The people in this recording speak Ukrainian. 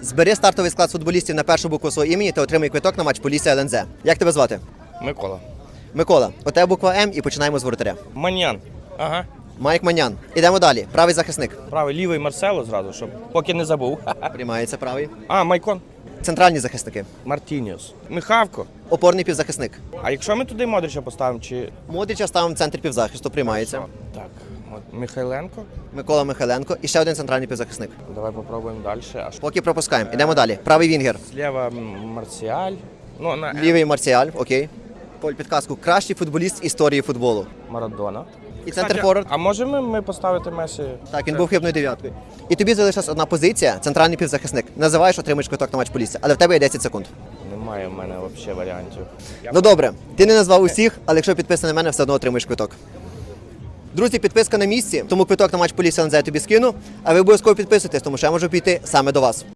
Збери стартовий склад футболістів на першу букву свого імені та отримай квиток на матч Полісся ЛНЗ. Як тебе звати? Микола. Микола, у тебе буква М і починаємо з воротаря. Маньян. Ага. Майк Манян. Ідемо далі. Правий захисник. Правий, лівий Марсело зразу, щоб поки не забув. Приймається правий. А, Майкон. Центральні захисники. Мартініус. Михавко. Опорний півзахисник. А якщо ми туди Модрича поставимо, чи. Модрича ставимо в центр півзахисту. Приймається. Так. От Михайленко. Микола Михайленко і ще один центральний півзахисник. Давай попробуємо далі. Аж Поки пропускаємо. Ідемо далі. Правий Вінгер. зліва м, Марсіаль. Ну, на Лівий Марсіаль. Окей. Поль підказку. Кращий футболіст історії футболу. Марадона. І центр форвард. А можемо ми поставити Месі? Так, він був хибною дев'яткою. І тобі залишилась одна позиція, центральний півзахисник. Називаєш, отримаєш квиток на матч Полісся, але в тебе є 10 секунд. Немає в мене взагалі варіантів. Ну добре, ти не назвав усіх, але якщо підписаний на мене, все одно отримаєш квиток. Друзі, підписка на місці, тому квиток на матч Полісся я тобі скину. А ви обов'язково підписуйтесь, тому що я можу піти саме до вас.